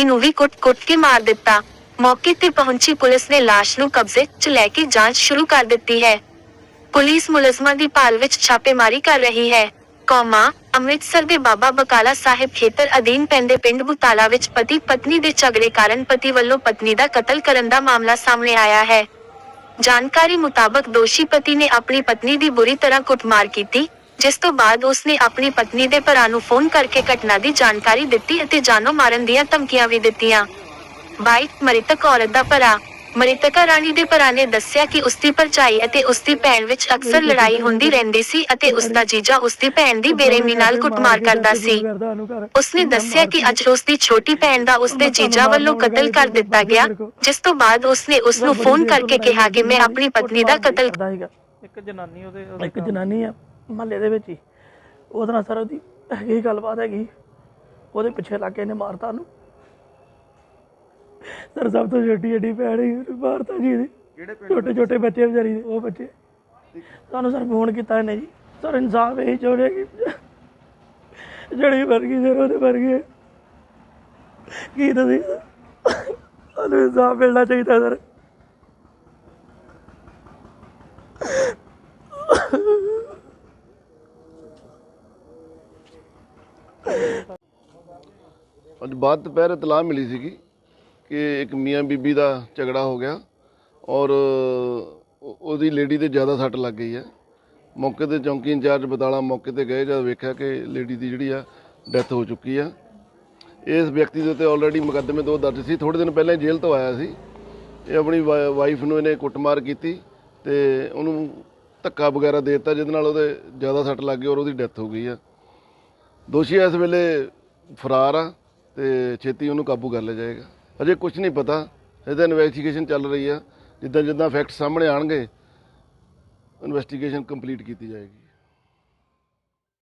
ਪਤਨੀ ਨੂੰ ਵੀ ਕੁੱਟ-ਕੁੱਟ ਕੇ ਮਾਰ ਦਿੱਤਾ। ਮੌਕੇ ਤੇ ਪਹੁੰਚੀ ਪੁਲਿਸ ਨੇ ਲਾਸ਼ ਨੂੰ ਕਬਜ਼ੇ 'ਚ ਲੈ ਕੇ ਜਾਂਚ ਸ਼ੁਰੂ ਕਰ ਦਿੱਤੀ ਹੈ। ਪੁਲਿਸ ਮੁਲਜ਼ਮਾਂ ਦੀ ਭਾਲ ਵਿੱਚ ਛਾਪੇਮਾਰੀ ਕਰ ਰਹੀ ਹੈ। ਕੌਮਾ, ਅੰਮ੍ਰਿਤਸਰ ਦੇ ਬਾਬਾ ਬਕਾਲਾ ਸਾਹਿਬ ਖੇਤਰ ਅਧੀਨ ਪੈਂਦੇ ਪਿੰਡ ਬੁਤਾਲਾ ਵਿੱਚ ਪਤੀ ਪਤਨੀ ਦੇ ਝਗੜੇ ਕਾਰਨ ਪਤੀ ਵੱਲੋਂ ਪਤਨੀ ਦਾ ਕਤਲ ਕਰਨ ਦਾ ਮਾਮਲਾ ਸਾਹਮਣੇ ਆਇਆ ਹੈ। ਜਾਣਕਾਰੀ ਮੁਤਾਬਕ ਦੋਸ਼ੀ ਪਤੀ ਨੇ ਆਪਣੀ ਪਤਨੀ ਦੀ ਬੁਰੀ ਤਰ੍ਹਾਂ ਕੁੱਟਮਾਰ ਕੀਤੀ ਜਿਸ ਤੋਂ ਬਾਅਦ ਉਸਨੇ ਆਪਣੀ ਪਤਨੀ ਦੇ ਭਰਾ ਨੂੰ ਫੋਨ ਕਰਕੇ ਘਟਨਾ ਦੀ ਜਾਣਕਾਰੀ ਦਿੱਤੀ ਅਤੇ ਜਾਨੋਂ ਮਾਰਨ ਦੀਆਂ ਧਮਕੀਆਂ ਵੀ ਦਿੱਤੀਆਂ। ਬਾਈਕ ਮ੍ਰਿਤਕ ਔਰਤ ਦਾ ਭਰਾ। ਮ੍ਰਿਤਕਾ ਰਾਣੀ ਦੇ ਭਰਾ ਨੇ ਦੱਸਿਆ ਕਿ ਉਸਦੀ ਭਰਜਾਈ ਅਤੇ ਉਸਦੀ ਭੈਣ ਵਿੱਚ ਅਕਸਰ ਲੜਾਈ ਹੁੰਦੀ ਰਹਿੰਦੀ ਸੀ ਅਤੇ ਉਸਦਾ ਜੀਜਾ ਉਸਦੀ ਭੈਣ ਦੀ ਬੇਰਹਿਮੀ ਨਾਲ ਕੁੱਟਮਾਰ ਕਰਦਾ ਸੀ। ਉਸਨੇ ਦੱਸਿਆ ਕਿ ਅੱਜ ਉਸਦੀ ਛੋਟੀ ਭੈਣ ਦਾ ਉਸਦੇ ਜੀਜਾ ਵੱਲੋਂ ਕਤਲ ਕਰ ਦਿੱਤਾ ਗਿਆ ਜਿਸ ਤੋਂ ਬਾਅਦ ਉਸਨੇ ਉਸ ਨੂੰ ਫੋਨ ਕਰਕੇ ਕਿਹਾ ਕਿ ਮੈਂ ਆਪਣੀ ਪਤਨੀ ਦਾ ਕਤਲ ਇੱਕ ਜਨਾਨੀ ਉਹਦੇ ਇੱਕ ਜਨਾਨੀ ਆ। ਮਹੱਲੇ ਦੇ ਵਿੱਚ ਹੀ। ਉਹਦੇ ਨਾਲ ਸਰ ਉਹਦੀ ਹੈਗੀ ਗੱਲਬਾਤ ਹੈਗੀ ਉਹਦੇ ਪਿੱਛੇ ਲੱਗ ਕੇ ਇਹਨੇ ਮਾਰਤਾ ਉਹਨੂੰ। ਸਰ ਸਭ ਤੋਂ ਛੋਟੀ ਏਡੀ ਭੈਣ ਹੀ ਮਾਰਤਾ ਜੀ ਇਹਦੀ ਕਿਹੜੇ ਪਿੰਡ ਛੋਟੇ ਛੋਟੇ ਬੱਚੇ ਵਿਚਾਰੀ ਦੇ ਉਹ ਬੱਚੇ। ਸਾਨੂੰ ਸਰ ਫੋਨ ਕੀਤਾ ਇਹਨੇ ਜੀ। ਸਰ ਇਨਸਾਫ ਇਹੀ ਚਾਹੁੰਦੇ ਕਿ ਜਿਹੜੀ ਵਰਗੀ ਸਰ ਉਹਦੇ ਵਰਗੇ। ਕੀ ਤੁਸੀਂ? ਸਾਨੂੰ ਇਨਸਾਫ ਮਿਲਣਾ ਚਾਹੀਦਾ ਸਰ। ਅੱਜ ਬਾਅਦ ਦੁਪਹਿਰ ਇਤਲਾਹ ਮਿਲੀ ਸੀਗੀ ਕਿ ਇੱਕ ਮੀਆਂ ਬੀਬੀ ਦਾ ਝਗੜਾ ਹੋ ਗਿਆ ਔਰ ਉਹਦੀ ਲੇਡੀ ਤੇ ਜ਼ਿਆਦਾ ਸੱਟ ਲੱਗ ਗਈ ਹੈ। ਮੌਕੇ ਤੇ ਚੌਂਕੀ ਇੰਚਾਰਜ ਬਤਾਲਾ ਮੌਕੇ ਤੇ ਗਏ ਜਦ ਵੇਖਿਆ ਕਿ ਲੇਡੀ ਦੀ ਜਿਹੜੀ ਆ, ਡੈਥ ਹੋ ਚੁੱਕੀ ਆ। ਇਸ ਵਿਅਕਤੀ ਦੇ ਉੱਤੇ ਆਲਰੇਡੀ ਮੁਕੱਦਮੇ ਦੋ ਦਰਜ ਸੀ। ਥੋੜੇ ਦਿਨ ਪਹਿਲਾਂ ਜੇਲ੍ਹ ਤੋਂ ਆਇਆ ਸੀ। ਇਹ ਆਪਣੀ ਵਾ- ਵਾਈਫ ਨੂੰ ਇਹਨੇ ਕੁੱਟਮਾਰ ਕੀਤੀ ਤੇ ਉਹਨੂੰ ਧੱਕਾ ਵਗੈਰਾ ਦੇ ਦਿੱਤਾ, ਜਿਹਦੇ ਨਾਲ ਉਹਦੇ ਜ਼ਿਆਦਾ ਸੱਟ ਲੱਗ ਗਈ ਔਰ ਉਹਦੀ ਡੈਥ ਹੋ ਗਈ ਆ। ਦੋਸ਼ੀ ਇਸ ਵੇਲੇ ਫਰਾਰ ਆ। ਤੇ ਛੇਤੀ ਉਹਨੂੰ ਕਾਬੂ ਕਰ ਲਿਆ ਜਾਏਗਾ। ਅਜੇ ਕੁਝ ਨਹੀਂ ਪਤਾ। ਇਹਦਾ ਇਨਵੈਸਟੀਗੇਸ਼ਨ ਚੱਲ ਰਹੀ ਆ। ਜਿੱਦਾਂ ਜਿੱਦਾਂ ਫੈਕਟ ਸਾਹਮਣੇ ਆਣਗੇ ਇਨਵੈਸਟੀਗੇਸ਼ਨ ਕੰਪਲੀਟ ਕੀਤੀ ਜਾਏਗੀ।